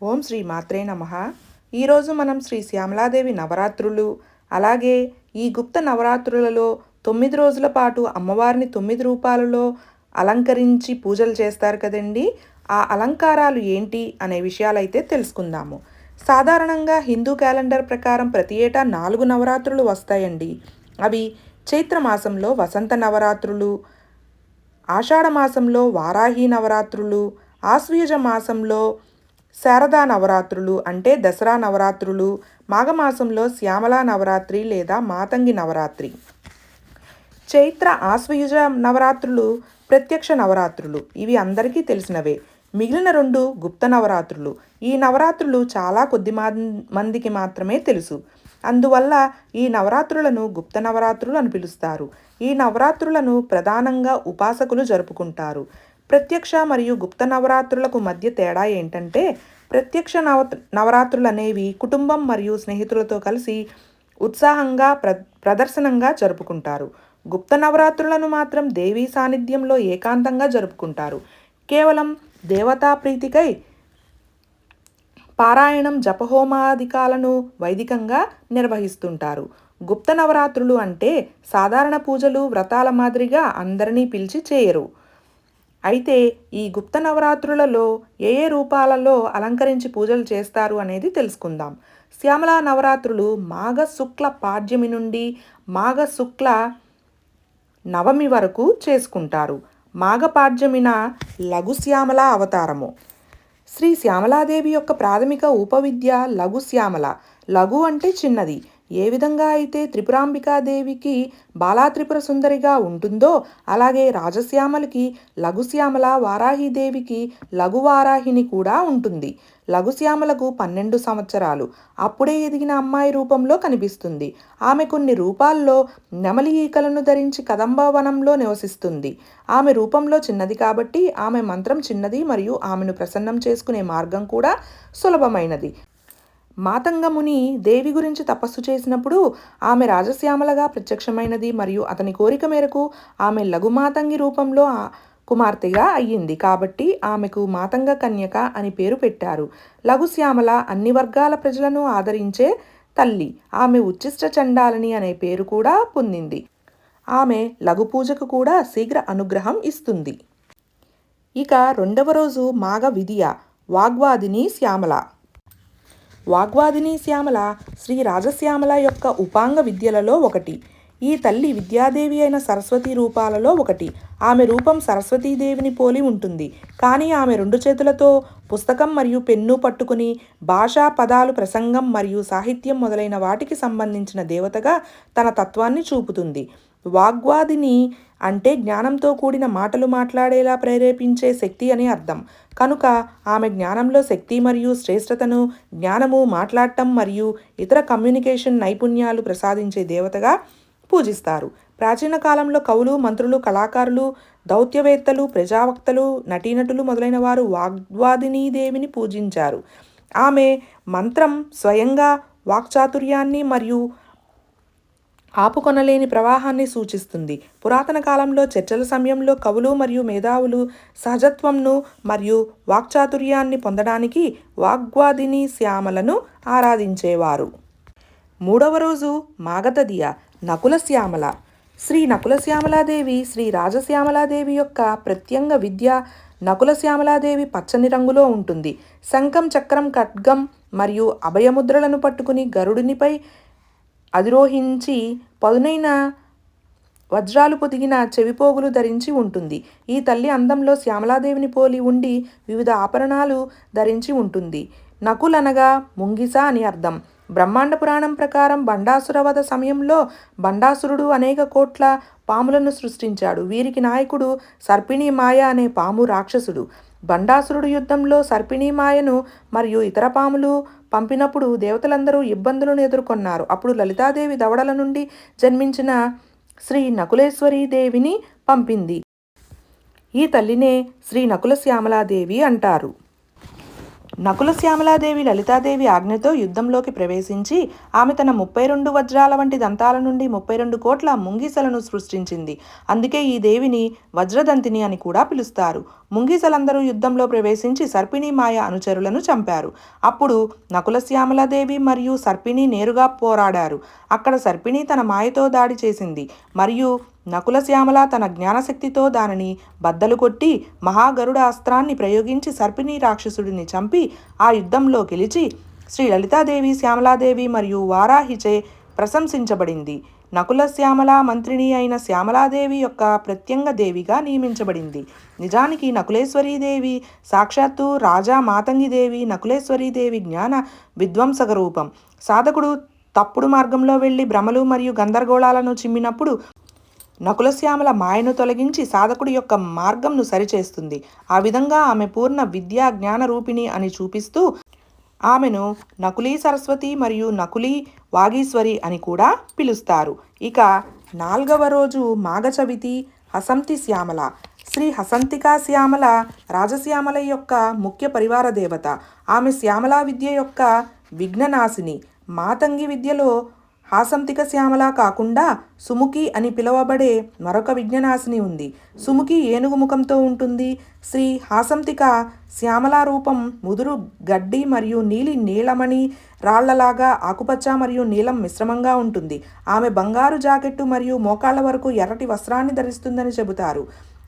ఓం శ్రీ మాత్రే నమ. ఈరోజు మనం శ్రీ శ్యామలాదేవి నవరాత్రులు అలాగే ఈ గుప్త నవరాత్రులలో తొమ్మిది రోజుల పాటు అమ్మవారిని తొమ్మిది రూపాలలో అలంకరించి పూజలు చేస్తారు కదండి. ఆ అలంకారాలు ఏంటి అనే విషయాలైతే తెలుసుకుందాము. సాధారణంగా హిందూ క్యాలెండర్ ప్రకారం ప్రతి ఏటా నాలుగు నవరాత్రులు వస్తాయండి. అవి చైత్ర మాసంలో వసంత నవరాత్రులు ఆషాఢ మాసంలో వారాహి నవరాత్రులు ఆశ్వయుజ మాసంలో శారదా నవరాత్రులు అంటే దసరా నవరాత్రులు మాఘమాసంలో శ్యామలా నవరాత్రి లేదా మాతంగి నవరాత్రి. చైత్ర ఆశ్వయుజ నవరాత్రులు ప్రత్యక్ష నవరాత్రులు ఇవి అందరికీ తెలిసినవే. మిగిలిన రెండు గుప్త నవరాత్రులు. ఈ నవరాత్రులు చాలా కొద్ది మందికి మాత్రమే తెలుసు. అందువల్ల ఈ నవరాత్రులను గుప్త నవరాత్రులు అని పిలుస్తారు. ఈ నవరాత్రులను ప్రధానంగా ఉపాసకులు జరుపుకుంటారు. ప్రత్యక్ష మరియు గుప్త నవరాత్రులకు మధ్య తేడా ఏంటంటే ప్రత్యక్ష నవ నవరాత్రులు అనేవి కుటుంబం మరియు స్నేహితులతో కలిసి ఉత్సాహంగా ప్ర ప్రదర్శనంగా జరుపుకుంటారు. గుప్త నవరాత్రులను మాత్రం దేవీ సాన్నిధ్యంలో ఏకాంతంగా జరుపుకుంటారు. కేవలం దేవతా ప్రీతికై పారాయణం జపహోమాదికాలను వైదికంగా నిర్వహిస్తుంటారు. గుప్త నవరాత్రులు అంటే సాధారణ పూజలు వ్రతాల మాదిరిగా అందరినీ పిలిచి చేయరు. అయితే ఈ గుప్త నవరాత్రులలో ఏ ఏ రూపాలలో అలంకరించి పూజలు చేస్తారు అనేది తెలుసుకుందాం. శ్యామలా నవరాత్రులు మాఘ శుక్ల పాడ్యమి నుండి మాఘ శుక్ల నవమి వరకు చేసుకుంటారు. మాఘపాడ్యమిన లఘు శ్యామల అవతారము. శ్రీ శ్యామలాదేవి యొక్క ప్రాథమిక ఉపవిద్య లఘు శ్యామల. లఘు అంటే చిన్నది. ఏ విధంగా అయితే త్రిపురాంబికాదేవికి బాలాత్రిపుర సుందరిగా ఉంటుందో అలాగే రాజశ్యామలకి లఘుశ్యామల వారాహిదేవికి లఘువారాహిని కూడా ఉంటుంది. లఘుశ్యామలకు పన్నెండు సంవత్సరాలు. అప్పుడే ఎదిగిన అమ్మాయి రూపంలో కనిపిస్తుంది. ఆమె కొన్ని రూపాల్లో నెమలి ఈకలను ధరించి కదంబవనంలో నివసిస్తుంది. ఆమె రూపంలో చిన్నది కాబట్టి ఆమె మంత్రం చిన్నది మరియు ఆమెను ప్రసన్నం చేసుకునే మార్గం కూడా సులభమైనది. మాతంగముని దేవి గురించి తపస్సు చేసినప్పుడు ఆమె రాజశ్యామలగా ప్రత్యక్షమైనది మరియు అతని కోరిక మేరకు ఆమె లఘుమాతంగి రూపంలో కుమార్తెగా అయ్యింది. కాబట్టి ఆమెకు మాతంగ కన్యక అని పేరు పెట్టారు. లఘుశ్యామల అన్ని వర్గాల ప్రజలను ఆదరించే తల్లి. ఆమె ఉచ్చిష్ట చండాలని అనే పేరు కూడా పొందింది. ఆమె లఘు పూజకు కూడా శీఘ్ర అనుగ్రహం ఇస్తుంది. ఇక రెండవ రోజు మాఘ విధియ వాగ్వాదిని శ్యామల. వాగ్వాదిని శ్యామల శ్రీ రాజశ్యామల యొక్క ఉపాంగ విద్యలలో ఒకటి. ఈ తల్లి విద్యాదేవి అయిన సరస్వతి రూపాలలో ఒకటి. ఆమె రూపం సరస్వతీదేవిని పోలి ఉంటుంది. కానీ ఆమె రెండు చేతులతో పుస్తకం మరియు పెన్ను పట్టుకుని భాషా పదాలు ప్రసంగం మరియు సాహిత్యం మొదలైన వాటికి సంబంధించిన దేవతగా తన తత్వాన్ని చూపుతుంది. వాగ్వాదిని అంటే జ్ఞానంతో కూడిన మాటలు మాట్లాడేలా ప్రేరేపించే శక్తి అని అర్థం. కనుక ఆమె జ్ఞానంలో శక్తి మరియు శ్రేష్టతను జ్ఞానము మాట్లాడటం మరియు ఇతర కమ్యూనికేషన్ నైపుణ్యాలు ప్రసాదించే దేవతగా పూజిస్తారు. ప్రాచీన కాలంలో కవులు మంత్రులు కళాకారులు దౌత్యవేత్తలు ప్రజావక్తలు నటీనటులు మొదలైన వారు వాగ్వాదినీ దేవిని పూజించారు. ఆమె మంత్రం స్వయంగా వాక్చాతుర్యాన్ని మరియు ఆపుకొనలేని ప్రవాహాన్ని సూచిస్తుంది. పురాతన కాలంలో చర్చల సమయంలో కవులు మరియు మేధావులు సహజత్వంను మరియు వాక్చాతుర్యాన్ని పొందడానికి వాగ్వాదిని శ్యామలను ఆరాధించేవారు. మూడవ రోజు మాగతదియ నకుల శ్యామల. శ్రీ నకుల శ్యామలాదేవి శ్రీ రాజశ్యామలాదేవి యొక్క ప్రత్యంగ విద్య నకుల శ్యామలాదేవి పచ్చని రంగులో ఉంటుంది. శంఖం చక్రం ఖడ్గం మరియు అభయముద్రలను పట్టుకుని గరుడునిపై అధిరోహించి పదునైన వజ్రాలు పొదిగిన చెవిపోగులు ధరించి ఉంటుంది. ఈ తల్లి అందంలో శ్యామలాదేవిని పోలి ఉండి వివిధ ఆభరణాలు ధరించి ఉంటుంది. నకులనగా ముంగిస అని అర్థం. బ్రహ్మాండ పురాణం ప్రకారం బండాసురవధ సమయంలో బండాసురుడు అనేక కోట్ల పాములను సృష్టించాడు. వీరికి నాయకుడు సర్పిణి మాయ అనే పాము రాక్షసుడు. బండాసురుడు యుద్ధంలో సర్పిణీమాయను మరియు ఇతర పాములు పంపినప్పుడు దేవతలందరూ ఇబ్బందులను ఎదుర్కొన్నారు. అప్పుడు లలితాదేవి దవడల నుండి జన్మించిన శ్రీ నకులేశ్వరీ దేవిని పంపింది. ఈ తల్లినే శ్రీ నకుల శ్యామలాదేవి అంటారు. నకుల శ్యామలాదేవి లలితాదేవి ఆజ్ఞతో యుద్ధంలోకి ప్రవేశించి ఆమె తన ముప్పై రెండు వజ్రాల వంటి దంతాల నుండి ముప్పై రెండు కోట్ల ముంగిసలను సృష్టించింది. అందుకే ఈ దేవిని వజ్రదంతిని అని కూడా పిలుస్తారు. ముంగిసలందరూ యుద్ధంలో ప్రవేశించి సర్పిణి మాయ అనుచరులను చంపారు. అప్పుడు నకుల శ్యామలాదేవి మరియు సర్పిణి నేరుగా పోరాడారు. అక్కడ సర్పిణి తన మాయతో దాడి చేసింది మరియు నకుల శ్యామల తన జ్ఞానశక్తితో దానిని బద్దలు కొట్టి మహాగరుడ అస్త్రాన్ని ప్రయోగించి సర్పిణి రాక్షసుడిని చంపి ఆ యుద్ధంలో గెలిచి శ్రీ లలితాదేవి శ్యామలాదేవి మరియు వారాహిచే ప్రశంసించబడింది. నకుల శ్యామల మంత్రిని అయిన శ్యామలాదేవి యొక్క ప్రత్యంగ దేవిగా నియమించబడింది. నిజానికి నకులేశ్వరీదేవి సాక్షాత్తు రాజా మాతంగిదేవి నకులేశ్వరీదేవి జ్ఞాన విధ్వంసక రూపం. సాధకుడు తప్పుడు మార్గంలో వెళ్ళి భ్రమలు మరియు గందరగోళాలను చిమ్మినప్పుడు నకులశ్యామల మాయను తొలగించి సాధకుడి యొక్క మార్గంను సరిచేస్తుంది. ఆ విధంగా ఆమె పూర్ణ విద్యా జ్ఞాన రూపిణి అని చూపిస్తూ ఆమెను నకులీ సరస్వతి మరియు నకులీ వాగీశ్వరి అని కూడా పిలుస్తారు. ఇక నాల్గవ రోజు మాఘచవితి హసంతి శ్యామల. శ్రీ హసంతికా శ్యామల రాజశ్యామల యొక్క ముఖ్య పరివార దేవత. ఆమె శ్యామలా విద్య యొక్క విఘ్ననాశిని. మాతంగి విద్యలో హాసంతిక శ్యామల కాకుండా సుముఖి అని పిలువబడే మరొక విజ్ఞనాశిని ఉంది. సుముఖి ఏనుగు ముఖంతో ఉంటుంది. శ్రీ హాసంతిక శ్యామల రూపం ముదురు గడ్డి మరియు నీలి నీలమణి రాళ్ళలాగా ఆకుపచ్చ మరియు నీలం మిశ్రమంగా ఉంటుంది. ఆమె బంగారు జాకెట్టు మరియు మోకాళ్ళ వరకు ఎర్రటి వస్త్రాన్ని ధరిస్తుందని చెబుతారు.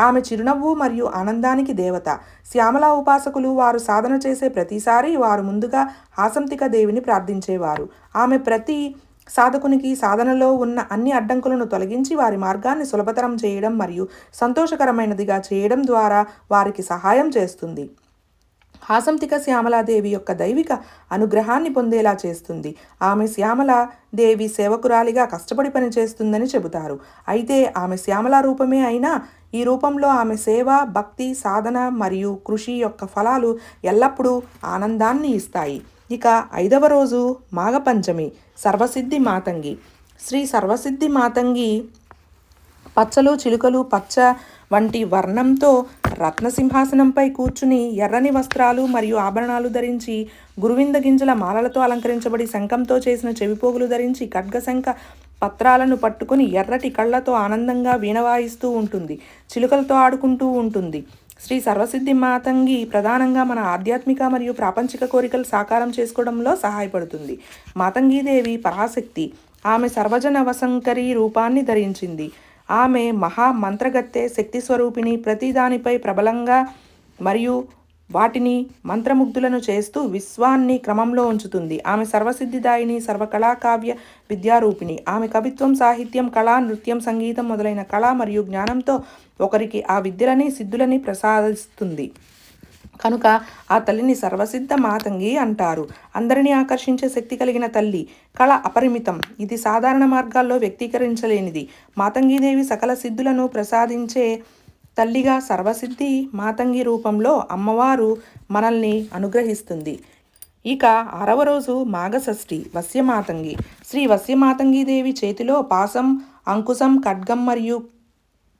ఆమె చిరునవ్వు మరియు ఆనందానికి దేవత. శ్యామల ఉపాసకులు వారు సాధన చేసే ప్రతిసారి వారు ముందుగా హాసంతిక దేవిని ప్రార్థించేవారు. ఆమె ప్రతి సాధకునికి సాధనలో ఉన్న అన్ని అడ్డంకులను తొలగించి వారి మార్గాన్ని సులభతరం చేయడం మరియు సంతోషకరమైనదిగా చేయడం ద్వారా వారికి సహాయం చేస్తుంది. హాసంతిక శ్యామలాదేవి యొక్క దైవిక అనుగ్రహాన్ని పొందేలా చేస్తుంది. ఆమె శ్యామల దేవి సేవకురాలిగా కష్టపడి పనిచేస్తుందని చెబుతారు. అయితే ఆమె శ్యామల రూపమే అయినా ఈ రూపంలో ఆమె సేవ భక్తి సాధన మరియు కృషి యొక్క ఫలాలు ఎల్లప్పుడూ ఆనందాన్ని ఇస్తాయి. ఇక ఐదవ రోజు మాఘపంచమి సర్వసిద్ధి మాతంగి. శ్రీ సర్వసిద్ధి మాతంగి పచ్చలు చిలుకలు పచ్చ వంటి వర్ణంతో రత్నసింహాసనంపై కూర్చుని ఎర్రని వస్త్రాలు మరియు ఆభరణాలు ధరించి గురువింద గింజల మాలలతో అలంకరించబడి శంఖంతో చేసిన చెవిపోగులు ధరించి ఖడ్గశంఖ పత్రాలను పట్టుకుని ఎర్రటి కళ్ళతో ఆనందంగా వీణ వాయిస్తూ ఉంటుంది చిలుకలతో ఆడుకుంటూ ఉంటుంది. శ్రీ సర్వసిద్ధి మాతంగి ప్రధానంగా మన ఆధ్యాత్మిక మరియు ప్రాపంచిక కోరికలు సాకారం చేసుకోవడంలో సహాయపడుతుంది. మాతంగీదేవి పరాశక్తి. ఆమె సర్వజన వసంకరి రూపాన్ని ధరించింది. ఆమె మహా మంత్రగత్తె శక్తి స్వరూపిణి ప్రతిదానిపై ప్రబలంగా మరియు వాటిని మంత్రముగ్ధులను చేస్తూ విశ్వాన్ని క్రమంలో ఉంచుతుంది. ఆమె సర్వసిద్ధిదాయిని సర్వకళాకావ్య విద్యారూపిణి. ఆమె కవిత్వం సాహిత్యం కళా నృత్యం సంగీతం మొదలైన కళ మరియు జ్ఞానంతో ఒకరికి ఆ విద్యలని సిద్ధులని ప్రసాదిస్తుంది. కనుక ఆ తల్లిని సర్వసిద్ధ మాతంగి అంటారు. అందరినీ ఆకర్షించే శక్తి కలిగిన తల్లి కళ అపరిమితం. ఇది సాధారణ మార్గాల్లో వ్యక్తీకరించలేనిది. మాతంగీదేవి సకల సిద్ధులను ప్రసాదించే తల్లిగా సర్వసిద్ధి మాతంగి రూపంలో అమ్మవారు మనల్ని అనుగ్రహిస్తుంది. ఇక ఆరవ రోజు మాఘషష్ఠి వస్యమాతంగి శ్రీ వస్యమాతంగీదేవి చేతిలో పాసం అంకుశం ఖడ్గం మరియు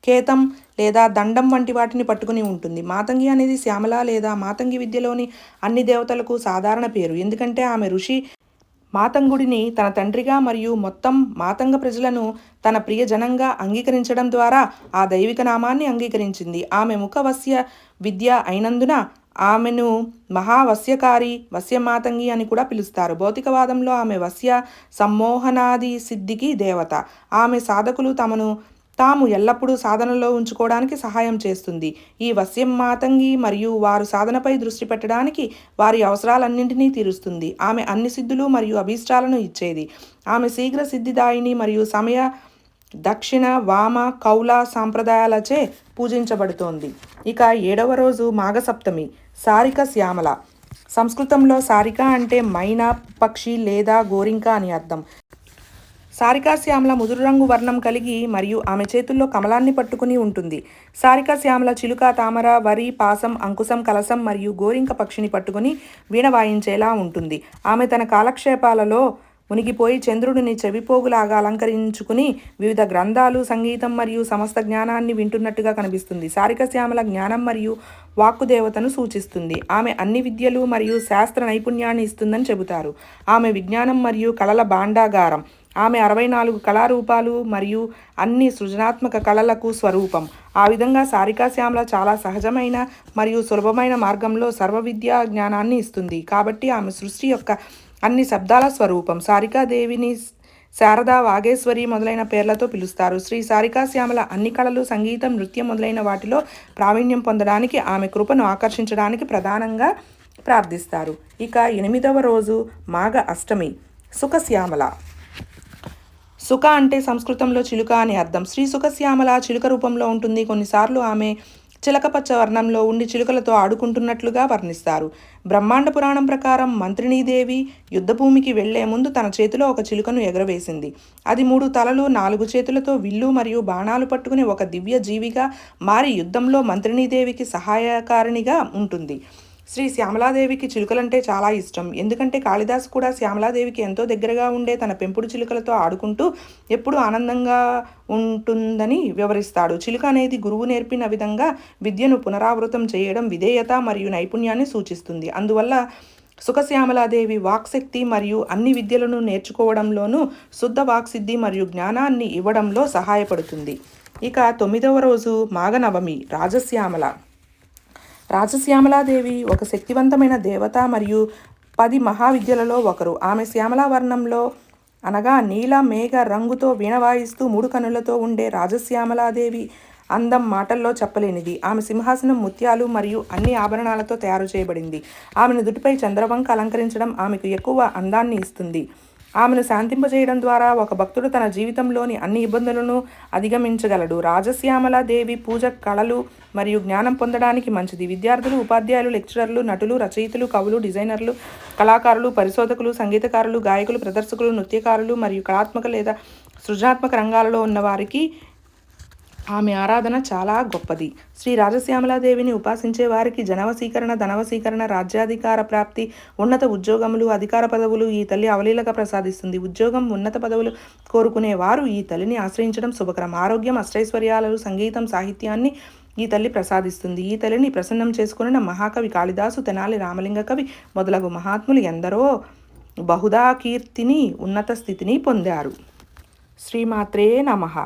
కేతం లేదా దండం వంటి వాటిని పట్టుకుని ఉంటుంది. మాతంగి అనేది శ్యామల లేదా మాతంగి విద్యలోని అన్ని దేవతలకు సాధారణ పేరు. ఎందుకంటే ఆమె ఋషి మాతంగుడిని తన తండ్రిగా మరియు మొత్తం మాతంగ ప్రజలను తన ప్రియజనంగా అంగీకరించడం ద్వారా ఆ దైవిక నామాన్ని అంగీకరించింది. ఆమె ముఖవస్య విద్య అయినందున ఆమెను మహావస్యకారి వస్యమాతంగి అని కూడా పిలుస్తారు. భౌతికవాదంలో ఆమె వస్య సమ్మోహనాది సిద్ధికి దేవత. ఆమె సాధకులు తమను తాము ఎల్లప్పుడూ సాధనలో ఉంచుకోవడానికి సహాయం చేస్తుంది. ఈ వశ్యం మాతంగి మరియు వారు సాధనపై దృష్టి పెట్టడానికి వారి అవసరాలన్నింటినీ తీరుస్తుంది. ఆమె అన్ని సిద్ధులు మరియు అభీష్టాలను ఇచ్చేది. ఆమె శీఘ్ర సిద్ధిదాయిని మరియు సమయ దక్షిణ వామ కౌల సాంప్రదాయాలచే పూజించబడుతోంది. ఇక ఏడవ రోజు మాఘసప్తమి సారిక శ్యామల. సంస్కృతంలో సారిక అంటే మైనా పక్షి లేదా గోరింక అని అర్థం. సారికా శ్యామల ముదురు రంగు వర్ణం కలిగి మరియు ఆమె చేతుల్లో కమలాన్ని పట్టుకుని ఉంటుంది. సారికా శ్యామల చిలుక తామర వరి పాసం అంకుశం కలసం మరియు గోరింక పక్షిని పట్టుకుని వీణ వాయించేలా ఉంటుంది. ఆమె తన కాలక్షేపాలలో మునిగిపోయి చంద్రుడిని చెవిపోగులాగా అలంకరించుకుని వివిధ గ్రంథాలు సంగీతం మరియు సమస్త జ్ఞానాన్ని వింటున్నట్టుగా కనిపిస్తుంది. సారిక శ్యామల జ్ఞానం మరియు వాక్కు దేవతను సూచిస్తుంది. ఆమె అన్ని విద్యలు మరియు శాస్త్ర నైపుణ్యాన్ని ఇస్తుందని చెబుతారు. ఆమె విజ్ఞానం మరియు కళల భాండాగారం. ఆమె అరవై నాలుగు కళారూపాలు మరియు అన్ని సృజనాత్మక కళలకు స్వరూపం. ఆ విధంగా సారికా శ్యామల చాలా సహజమైన మరియు సులభమైన మార్గంలో సర్వ విద్యా జ్ఞానాన్ని ఇస్తుంది. కాబట్టి ఆమె సృష్టి యొక్క అన్ని శబ్దాల స్వరూపం. సారికాదేవిని శారద వాగేశ్వరి మొదలైన పేర్లతో పిలుస్తారు. శ్రీ సారికా శ్యామల అన్ని కళలు సంగీతం నృత్యం మొదలైన వాటిలో ప్రావీణ్యం పొందడానికి ఆమె కృపను ఆకర్షించడానికి ప్రధానంగా ప్రార్థిస్తారు. ఇక ఎనిమిదవ రోజు మాఘ అష్టమి. సుఖశ్యామల సుఖ అంటే సంస్కృతంలో చిలుక అని అర్థం. శ్రీ సుఖశ్యామల చిలుక రూపంలో ఉంటుంది. కొన్నిసార్లు ఆమె చిలకపచ్చ వర్ణంలో ఉండి చిలుకలతో ఆడుకుంటున్నట్లుగా వర్ణిస్తారు. బ్రహ్మాండ పురాణం ప్రకారం మంత్రిణీదేవి యుద్ధభూమికి వెళ్ళే ముందు తన చేతిలో ఒక చిలుకను ఎగరవేసింది. అది మూడు తలలు నాలుగు చేతులతో విల్లు మరియు బాణాలు పట్టుకుని ఒక దివ్య జీవిగా మారి యుద్ధంలో మంత్రిణీదేవికి సహాయకారిణిగా ఉంటుంది. శ్రీ శ్యామలాదేవికి చిలుకలంటే చాలా ఇష్టం. ఎందుకంటే కాళిదాస్ కూడా శ్యామలాదేవికి ఎంతో దగ్గరగా ఉండే తన పెంపుడు చిలుకలతో ఆడుకుంటూ ఎప్పుడూ ఆనందంగా ఉంటుందని వివరిస్తాడు. చిలుక అనేది గురువు నేర్పిన విధంగా విద్యను పునరావృతం చేయడం విధేయత మరియు నైపుణ్యాన్ని సూచిస్తుంది. అందువల్ల సుఖశ్యామలాదేవి వాక్శక్తి మరియు అన్ని విద్యలను నేర్చుకోవడంలోనూ శుద్ధ వాక్సిద్ధి మరియు జ్ఞానాన్ని ఇవ్వడంలో సహాయపడుతుంది. ఇక తొమ్మిదవ రోజు మాఘనవమి రాజశ్యామల. రాజశ్యామలాదేవి ఒక శక్తివంతమైన దేవత మరియు పది మహావిద్యలలో ఒకరు. ఆమె శ్యామల వర్ణంలో అనగా నీల మేఘ రంగుతో వీణ వాయిస్తూ మూడు కనులతో ఉండే రాజశ్యామలాదేవి అందం మాటల్లో చెప్పలేనిది. ఆమె సింహాసనం ముత్యాలు మరియు అన్ని ఆభరణాలతో తయారు చేయబడింది. ఆమెను దుటిపై చంద్రవంక అలంకరించడం ఆమెకు ఎక్కువ అందాన్ని ఇస్తుంది. ఆమెను శాంతింపజేయడం ద్వారా ఒక భక్తుడు తన జీవితంలోని అన్ని ఇబ్బందులను అధిగమించగలడు. రాజశ్యామల దేవి పూజ కళలు మరియు జ్ఞానం పొందడానికి మంచిది. విద్యార్థులు ఉపాధ్యాయులు లెక్చరర్లు నటులు రచయితలు కవులు డిజైనర్లు కళాకారులు పరిశోధకులు సంగీతకారులు గాయకులు ప్రదర్శకులు నృత్యకారులు మరియు కళాత్మక లేదా సృజనాత్మక రంగాలలో ఉన్న వారికి ఆమె ఆరాధన చాలా గొప్పది. శ్రీ రాజశ్యామలాదేవిని ఉపాసించే వారికి జనవసీకరణ ధనవసీకరణ రాజ్యాధికార ప్రాప్తి ఉన్నత ఉద్యోగములు అధికార పదవులు ఈ తల్లి అవలీలగా ప్రసాదిస్తుంది. ఉద్యోగం ఉన్నత పదవులు కోరుకునే వారు ఈ తల్లిని ఆశ్రయించడం శుభకరం. ఆరోగ్యం అష్టైశ్వర్యాలు సంగీతం సాహిత్యాన్ని ఈ తల్లి ప్రసాదిస్తుంది. ఈ తల్లిని ప్రసన్నం చేసుకున్న మహాకవి కాళిదాసు తెనాలి రామలింగ కవి మొదలగు మహాత్ములు ఎందరో బహుదా కీర్తిని ఉన్నత స్థితిని పొందారు. శ్రీమాత్రే నమః.